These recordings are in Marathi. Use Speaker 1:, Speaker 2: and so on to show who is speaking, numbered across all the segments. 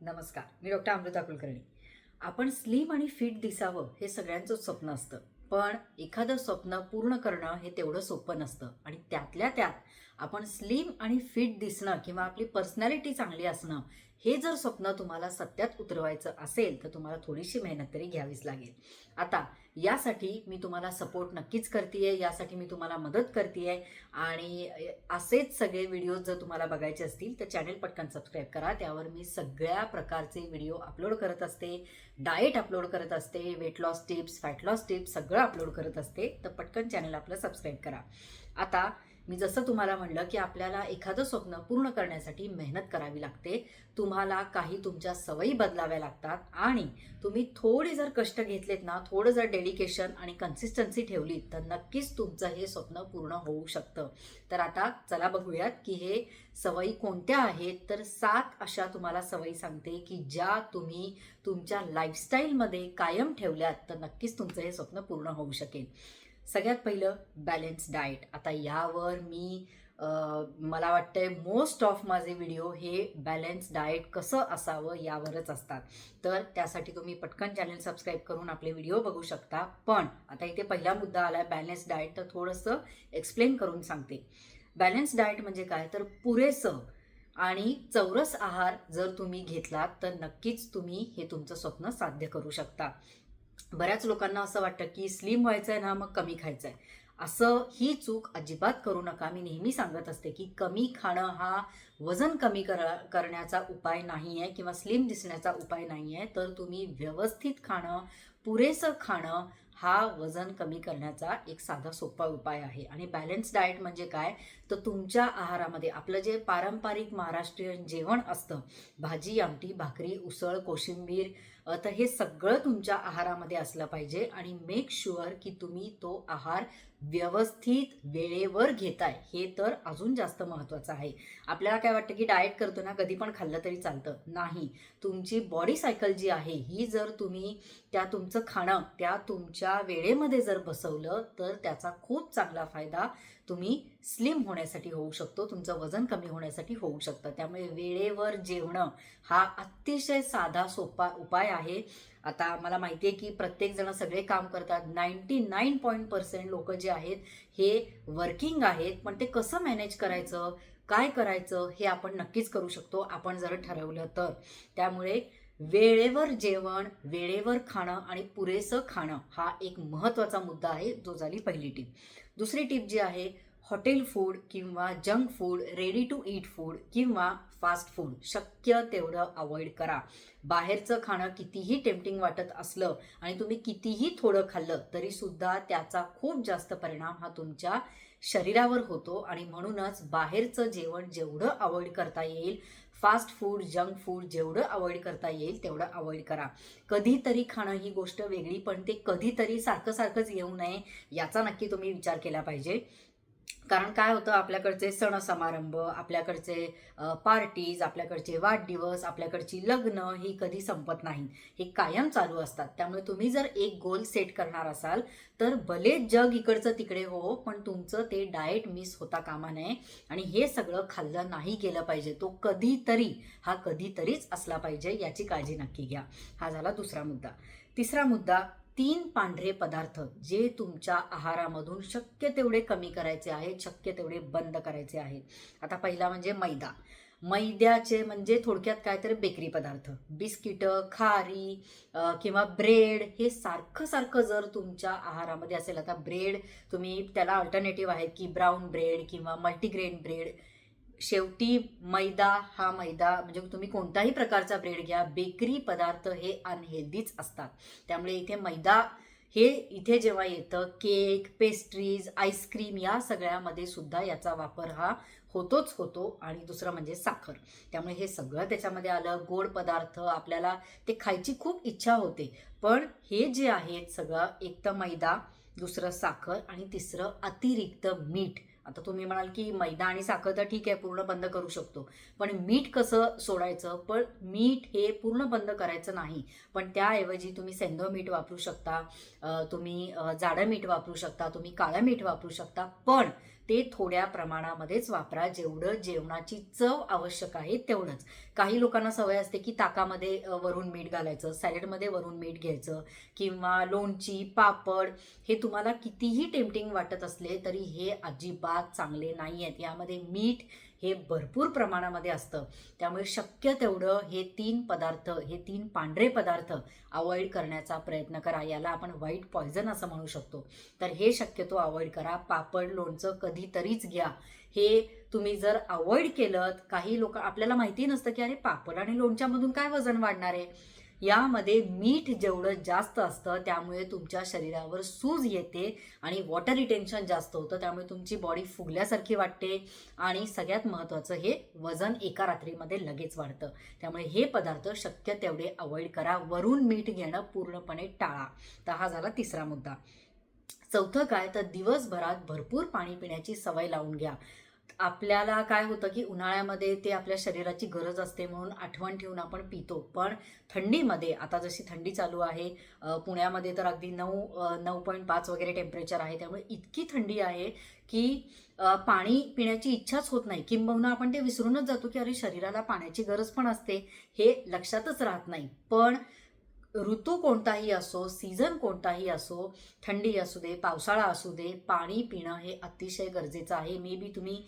Speaker 1: नमस्कार मी डॉक्टर अमृता कुलकर्णी. आपण स्लिम आणि फिट दिसावं हे सगळ्यांचं स्वप्न असतं. पण एखादं स्वप्न पूर्ण करणं हे तेवढं सोपं नसतं. आणि त्यातल्या त्यात आपण स्लिम आणि फिट दिसणं किंवा आपली पर्सनॅलिटी चांगली असणं हे जर स्वप्न तुम्हाला सत्यात उतरवायचं असेल तर तुम्हाला थोडीशी मेहनत तरी घ्यावीच लागेल. आता यासाठी मी तुम्हाला सपोर्ट नक्कीच करते यासाठी मी तुम्हाला मदत करते आणि असेच सगळे व्हिडिओज जर तुम्हाला बघायचे असतील तर चॅनेल पटकन सबस्क्राईब करा. त्यावर मी सगळ्या प्रकारचे व्हिडिओ अपलोड करत असते. डाएट अपलोड करत असते weight loss tips fat loss tips सगळं अपलोड करत असते. तर पटकन चॅनल आपलं सबस्क्राईब करा. आता मी जसं तुम्हाला म्हणलं की आपल्याला एखादं स्वप्न पूर्ण करण्यासाठी मेहनत करावी लागते तुम्हाला काही तुमच्या सवयी बदलाव्या लागतात आणि तुम्ही थोडे जर कष्ट घेतलेत ना थोडं जर डेडिकेशन आणि कन्सिस्टन्सी ठेवली तर नक्कीच तुमचं हे स्वप्न पूर्ण होऊ शकतं. तर आता चला बघूयात की हे सवयी कोणत्या आहेत तर सात अशा तुम्हाला सवयी सांगते की ज्या तुम्ही तुमच्या लाईफस्टाईलमध्ये कायम ठेवल्यात तर नक्कीच तुमचं हे स्वप्न पूर्ण होऊ शकेल. सगळ्यात पहिलं बॅलन्स डाएट आता यावर मी मला वाटतंय मोस्ट ऑफ माझे व्हिडिओ हे बॅलन्स डाएट कसं असावं यावरच असतात. तर त्यासाठी तुम्ही पटकन चॅनल सबस्क्राईब करून आपले व्हिडिओ बघू शकता. पण आता इथे पहिला मुद्दा आला बॅलन्स डाएट तर थोडंसं एक्सप्लेन करून सांगते. बॅलन्स डाएट म्हणजे काय? तर पुरेसं आणि चौरस आहार जर तुम्ही घेतलात तर नक्कीच तुम्ही हे तुमचं स्वप्न साध्य करू शकता. बऱ्याच लोकांना असं वाटतं की स्लिम व्हायचं आहे ना मग कमी खायचं आहे असं ही चूक अजिबात करू नका. मी नेहमी सांगत असते की कमी खाणं हा वजन कमी कर करण्याचा उपाय नाही आहे किंवा स्लिम दिसण्याचा उपाय नाही आहे तर तुम्ही व्यवस्थित खाणं पुरेसं खाणं हा वजन कमी करण्याचा एक साधा सोपा उपाय आहे. आणि बॅलन्स डाएट म्हणजे काय? तर तुमच्या आहारामध्ये आपलं जे पारंपरिक महाराष्ट्रीयन जेवण असतं भाजी आमटी भाकरी उसळ कोशिंबीर तर हे सगळं तुमच्या आहारामध्ये असलं पाहिजे आणि मेक शुअर की तुम्ही तो आहार व्यवस्थित वेळेवर घेताय. हे तर अजून जास्त महत्त्वाचं आहे. आपल्याला काय वाटतं की डाएट करतो ना कधी पण खाल्लं तरी चालतं. नाही. तुमची बॉडी सायकल जी आहे ही जर तुम्ही त्या तुमचं खाणं त्या तुमच्या वेळेमध्ये जर बसवलं तर त्याचा खूप चांगला फायदा तुम्ही स्लिम होण्यासाठी होऊ शकतो तुमचं वजन कमी होण्यासाठी होऊ शकतं. त्यामुळे वेळेवर जेवणं हा अतिशय साधा सोपा उपाय आहे. आता मला माहिती आहे की प्रत्येकजण सगळे काम करतात. नाईन्टी नाईन पॉईंट पर्सेंट लोक जे आहेत हे वर्किंग आहेत. पण ते कसं मॅनेज करायचं काय करायचं हे आपण नक्कीच करू शकतो आपण जर ठरवलं तर. त्यामुळे वेळेवर जेवण वेळेवर खाणं आणि पुरेसं खाणं हा एक महत्त्वाचा मुद्दा आहे जो झाली पहिली टीप दुसरी टीप जी आहे हॉटेल फूड किंवा junk food ready to eat food किंवा फास्ट फूड शक्य तेवढं अवॉइड करा. बाहेरचं खाणं कितीही टेम्पटिंग वाटत असलं आणि तुम्ही कितीही थोडं खाल्लं तरीसुद्धा त्याचा खूप जास्त परिणाम हा तुमच्या शरीरावर होतो आणि म्हणूनच बाहेरचं जेवण जेवढं अवॉइड करता येईल फास्ट फूड जंक फूड जेवढं अवॉइड करता येईल तेवढं अवॉइड करा. कधीतरी खाणं ही गोष्ट वेगळी पण ते कधीतरी सारखं सारखंच येऊ नये याचा नक्की तुम्ही विचार केला पाहिजे. कारण काय होतं आपल्याकडचे सण समारंभ आपल्याकडचे पार्टीज आपल्याकडचे वाढदिवस आपल्याकडची लग्न ही कधी संपत नाही. हे कायम चालू असतात. त्यामुळे तुम्ही जर एक गोल सेट करणार असाल तर भले जग इकडचं तिकडे हो पण तुमचं ते डाएट मिस होता कामा नये. आणि हे सगळं खाल्लं नाही गेलं पाहिजे. तो कधीतरी हा कधीतरीच असला पाहिजे याची काळजी नक्की घ्या. हा झाला दुसरा मुद्दा. तिसरा मुद्दा तीन पांढरे पदार्थ जे तुमच्या आहारामधून शक्य तेवढे कमी करायचे आहेत शक्य तेवढे बंद करायचे आहेत. आता पहिला म्हणजे मैदा. मैद्याचे म्हणजे थोडक्यात काय तर बेकरी पदार्थ. बिस्किटं खारी किंवा ब्रेड हे सारखं सारखं जर तुमच्या आहारामध्ये असेल आता ब्रेड तुम्ही त्याला अल्टरनेटिव्ह आहेत की ब्राऊन ब्रेड किंवा मल्टीग्रेन ब्रेड शेवटी मैदा हा मैदा म्हणजे तुम्ही कोणताही प्रकारचा ब्रेड घ्या बेकरी पदार्थ हे अनहेल्दीच असतात. त्यामुळे इथे मैदा हे इथे जेव्हा येतं केक पेस्ट्रीज आईस्क्रीम या सगळ्यामध्ये सुद्धा याचा वापर हा होतोच होतो आणि दुसरं म्हणजे साखर. त्यामुळे हे सगळं त्याच्यामध्ये आलं गोड पदार्थ आपल्याला ते खायची खूप इच्छा होते. पण हे जे आहेत सगळं एक तर मैदा दुसरं साखर आणि तिसरं अतिरिक्त मीठ. आता तुम्ही म्हणाल की मैदा आणि साखर तर ठीक आहे पूर्ण बंद करू शकतो. पण मीठ कसं सोडायचं? पण मीठ हे पूर्ण बंद करायचं नाही. पण त्याऐवजी तुम्ही सेंधव मीठ वापरू शकता तुम्ही जाडं मीठ वापरू शकता तुम्ही काळं मीठ वापरू शकता. पण ते थोड्या प्रमाणामध्येच वापरा. जेवढं जेवणाची चव आवश्यक आहे तेवढंच. काही लोकांना सवय असते की ताकामध्ये वरून मीठ घालायचं सॅलेडमध्ये वरून मीठ घ्यायचं किंवा लोणची पापड हे तुम्हाला कितीही टेम्पटिंग वाटत असले तरी हे अजिबात चांगले नाही आहेत यामध्ये मीठ हे भरपूर प्रमाणामध्ये असतं. त्यामुळे शक्य तेवढं हे तीन पदार्थ हे तीन पांढरे पदार्थ अवॉइड करण्याचा प्रयत्न करा. याला आपण व्हाईट पॉयझन असं म्हणू शकतो. तर हे शक्यतो अवॉइड करा. पापड लोणचं कधीतरीच घ्या. हे तुम्ही जर अवॉइड केलं काही लोक आपल्याला माहिती नसतं की अरे पापड आणि लोणच्यामधून काय वजन वाढणार आहे? यामध्ये मीठ जेवढं जास्त असतं त्यामुळे तुमच्या शरीरावर सूज येते आणि वॉटर रिटेन्शन जास्त होतं. त्यामुळे तुमची बॉडी फुगल्यासारखी वाटते आणि सगळ्यात महत्त्वाचं हे वजन एका रात्रीमध्ये लगेच वाढतं. त्यामुळे हे पदार्थ शक्य तेवढे अवॉइड करा. वरून मीठ घेणं पूर्णपणे टाळा. तर हा झाला तिसरा मुद्दा. चौथं काय? तर दिवसभरात भरपूर पाणी पिण्याची सवय लावून घ्या. आपल्याला काय होतं की उन्हाळ्यामध्ये ते आपल्या शरीराची गरज असते म्हणून आठवण ठेवून आपण पितो. पण थंडीमध्ये आता जशी थंडी चालू आहे पुण्यामध्ये तर अगदी नऊ नऊ पॉईंट पाच वगैरे टेम्परेचर आहे. त्यामुळे इतकी थंडी आहे की पाणी पिण्याची इच्छाच होत नाही. किंबहुना आपण ते विसरूनच जातो की अरे शरीराला पाण्याची गरज पण असते. हे लक्षातच राहत नाही. पण ऋतू कोणताही असो सीझन कोणताही असो थंडी असू दे पावसाळा असू दे पाणी पिणं हे अतिशय गरजेचं आहे. मे बी तुम्ही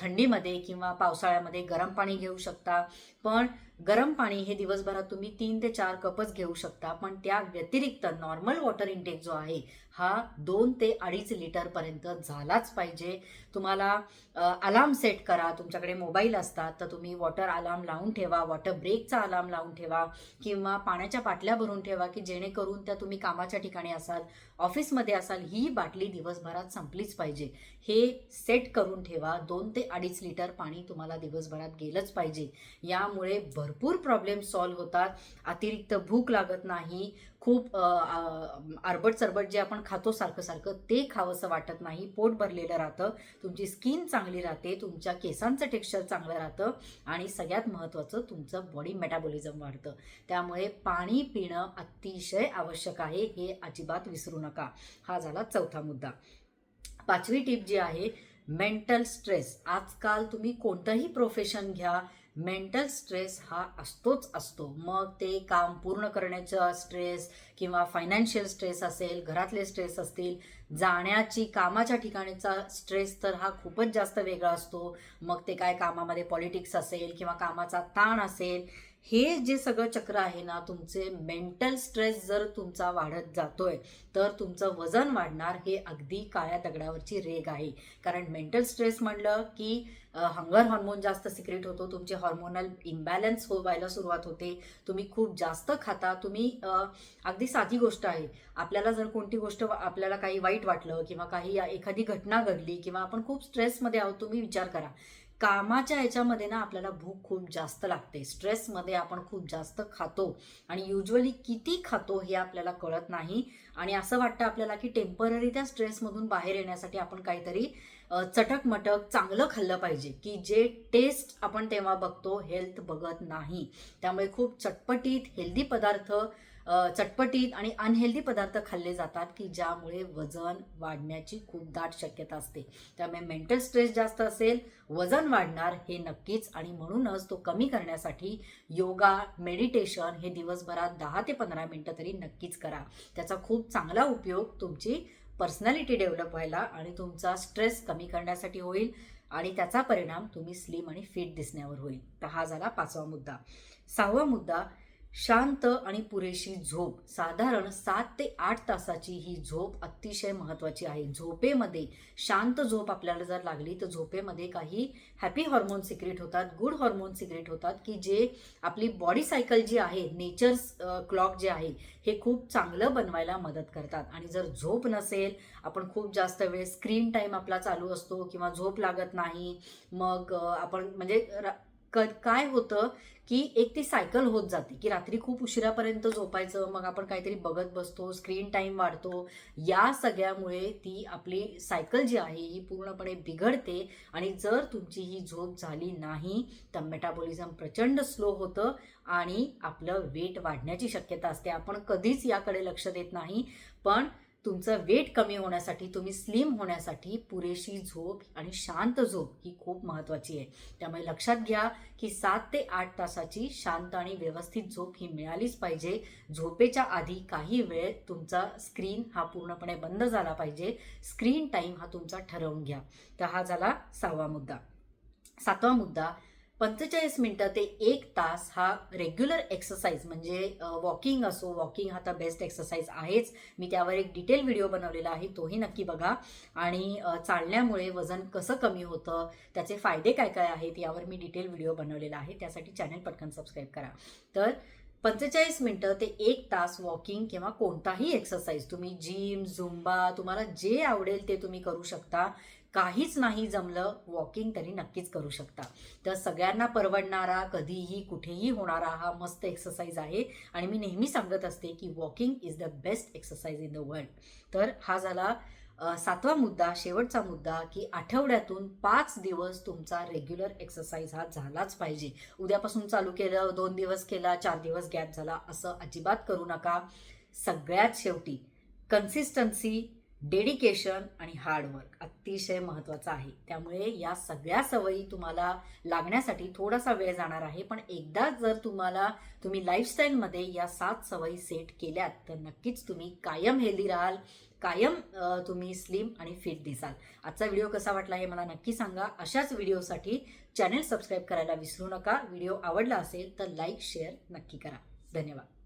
Speaker 1: थंडीमध्ये किंवा पावसाळ्यामध्ये गरम पाणी घेऊ शकता. पण गरम पाणी हे दिवसभरात तुम्ही तीन ते चार कपच घेऊ शकता पण त्या व्यतिरिक्त नॉर्मल वॉटर इंटेक जो आहे हा दोन ते अडीच लिटरपर्यंत झालाच पाहिजे. तुम्हाला अलार्म सेट करा तुमच्याकडे मोबाईल असतात तर तुम्ही वॉटर अलार्म लावून ठेवा वॉटर ब्रेकचा अलार्म लावून ठेवा किंवा पाण्याच्या बाटल्या भरून ठेवा की जेणेकरून त्या तुम्ही कामाच्या ठिकाणी असाल ऑफिसमध्ये असाल ही बाटली दिवसभरात संपलीच पाहिजे. हे सेट करून ठेवा दोन ते अडीच लिटर पाणी तुम्हाला दिवसभरात गेलंच पाहिजे. यामुळे भरपूर प्रॉब्लेम सॉल्व्ह होतात. अतिरिक्त भूक लागत नाही. खूप आरबट सरबट जे आपण खातो सारखं सारखं ते खावंसं वाटत नाही. पोट भरलेलं राहतं. तुमची स्किन चांगली राहते. तुमच्या केसांचं टेक्स्चर चांगलं राहतं. आणि सगळ्यात महत्त्वाचं तुमचं बॉडी मेटाबॉलिझम वाढतं. त्यामुळे पाणी पिणं अतिशय आवश्यक आहे. हे अजिबात विसरू नका. हा झाला चौथा मुद्दा. पाचवी टीप जी आहे मेंटल स्ट्रेस आजकाल तुम्ही कोणतंही प्रोफेशन घ्या. मेंटल स्ट्रेस हा असतोच असतो. मग ते काम पूर्ण करण्याचा स्ट्रेस किंवा फायनान्शियल स्ट्रेस असेल घरातले स्ट्रेस असतील जाण्याची कामाच्या ठिकाणीचा स्ट्रेस तर हा खूपच जास्त वेगळा असतो. मग ते काय कामामध्ये पॉलिटिक्स असेल किंवा कामाचा ताण असेल हे जे सगळं चक्र आहे ना तुमचे मेंटल स्ट्रेस जर तुमचा वाढत जातोय तर तुमचं वजन वाढणार हे अगदी काळ्या दगडावरची रेग आहे. कारण मेंटल स्ट्रेस म्हणलं की हंगर हॉर्मोन जास्त सिक्रेट होतो तुमचे हॉर्मोनल इम्बॅलन्स हो व्हायला सुरुवात होते तुम्ही खूप जास्त खाता तुम्ही अगदी साधी गोष्ट आहे. आपल्याला जर कोणती गोष्ट आपल्याला काही वाईट वाटलं किंवा काही एखादी घटना घडली किंवा आपण खूप स्ट्रेसमध्ये आहोत तुम्ही विचार करा. कामाच्या ह्याच्यामध्ये ना आपल्याला भूक खूप जास्त लागते. स्ट्रेसमध्ये आपण खूप जास्त खातो आणि युजली किती खातो हे आपल्याला कळत नाही. आणि असं वाटतं आपल्याला की टेंपररी त्या स्ट्रेसमधून बाहेर येण्यासाठी आपण काहीतरी चटक मटक चांगलं खाल्लं पाहिजे. की जे टेस्ट आपण तेव्हा बघतो हेल्थ बघत नाही. त्यामुळे खूप चटपटीत हेल्दी पदार्थ चटपटीत आणि अनहेल्दी पदार्थ खाल्ले जातात की ज्यामुळे वजन वाढण्याची खूप दाट शक्यता असते. त्यामुळे मेंटल स्ट्रेस जास्त असेल वजन वाढणार हे नक्कीच आणि म्हणूनच तो कमी करण्यासाठी योगा मेडिटेशन हे दिवसभरात दहा ते पंधरा मिनटं तरी नक्कीच करा. त्याचा खूप चांगला उपयोग तुमची पर्सनॅलिटी डेव्हलप व्हायला आणि तुमचा स्ट्रेस कमी करण्यासाठी होईल आणि त्याचा परिणाम तुम्ही स्लिम आणि फिट दिसण्यावर होईल. तर हा झाला पाचवा मुद्दा. सहावा मुद्दा शांत आणि पुरेशी झोप. साधारण सात ते आठ तासाची ही झोप अतिशय महत्त्वाची आहे. झोपेमध्ये शांत झोप आपल्याला जर लागली तर झोपेमध्ये काही हॅपी हॉर्मोन सिक्रेट होतात गुड हॉर्मोन सिक्रेट होतात की जे आपली बॉडी सायकल जी आहे नेचर्स क्लॉक जे आहे हे खूप चांगलं बनवायला मदत करतात. आणि जर झोप नसेल आपण खूप जास्त वेळ स्क्रीन टाईम आपला चालू असतो किंवा झोप लागत नाही मग आपण म्हणजे क काय होतं की एक ती सायकल होत जाते की रात्री खूप उशिरापर्यंत झोपायचं मग आपण काहीतरी बघत बसतो स्क्रीन टाईम वाढतो. या सगळ्यामुळे ती आपली सायकल जी आहे ही पूर्णपणे बिघडते आणि जर तुमची ही झोप झाली नाही तर मेटाबॉलिझम प्रचंड स्लो होतं आणि आपलं वेट वाढण्याची शक्यता असते. आपण कधीच याकडे लक्ष देत नाही पण तुमचं वेट कमी होण्यासाठी तुम्ही स्लिम होण्यासाठी पुरेशी झोप आणि शांत झोप ही खूप महत्त्वाची आहे. त्यामुळे लक्षात घ्या की सात ते आठ तासाची शांत आणि व्यवस्थित झोप ही मिळालीच पाहिजे. झोपेच्या आधी काही वेळ तुमचा स्क्रीन हा पूर्णपणे बंद झाला पाहिजे. स्क्रीन टाईम हा तुमचा ठरवून घ्या. तर हा झाला सहावा मुद्दा. सातवा मुद्दा पंचेचाळीस मिनटं ते एक तास हा रेग्युलर एक्सरसाइज म्हणजे वॉकिंग असो वॉकिंग हा तर बेस्ट एक्सरसाइज आहेच. मी त्यावर एक डिटेल व्हिडिओ बनवलेला आहे तोही नक्की बघा. आणि चालण्यामुळे वजन कसं कमी होतं त्याचे फायदे काय काय आहेत यावर मी डिटेल व्हिडिओ बनवलेला आहे. त्यासाठी चॅनल पटकन सबस्क्राईब करा. तर पंचेचाळीस मिनटं ते एक तास वॉकिंग किंवा कोणताही एक्सरसाइज तुम्ही जिम झुंबा तुम्हाला जे आवडेल ते तुम्ही करू शकता. काहीच नाही जमलं वॉकिंग तरी नक्कीच करू शकता. तर सगळ्यांना परवडणारा कधीही कुठेही होणारा हा मस्त एक्सरसाइज आहे. आणि मी नेहमी सांगत असते की walking is the best exercise in the world तर हा झाला सातवा मुद्दा शेवटचा मुद्दा की आठवड्यातून पाच दिवस तुमचा रेग्युलर एक्सरसाइज हा झालाच पाहिजे. उद्यापासून चालू केलं दोन दिवस केला चार दिवस गॅप झाला असं अजिबात करू नका. सगळ्यात शेवटी कन्सिस्टन्सी डेडिकेशन आणि हार्डवर्क अतिशय महत्त्वाचं आहे. त्यामुळे या सगळ्या सवयी तुम्हाला लागण्यासाठी थोडासा वेळ जाणार आहे. पण एकदा जर तुम्हाला तुम्ही लाईफस्टाईलमध्ये या सात सवयी सेट केल्यात तर नक्कीच तुम्ही कायम हेल्दी राहाल कायम तुम्ही स्लिम आणि फिट दिसाल. आजचा व्हिडिओ कसा वाटला हे मला नक्की सांगा. अशाच व्हिडिओसाठी चॅनल सबस्क्राईब करायला विसरू नका. व्हिडिओ आवडला असेल तर लाईक शेअर नक्की करा. धन्यवाद.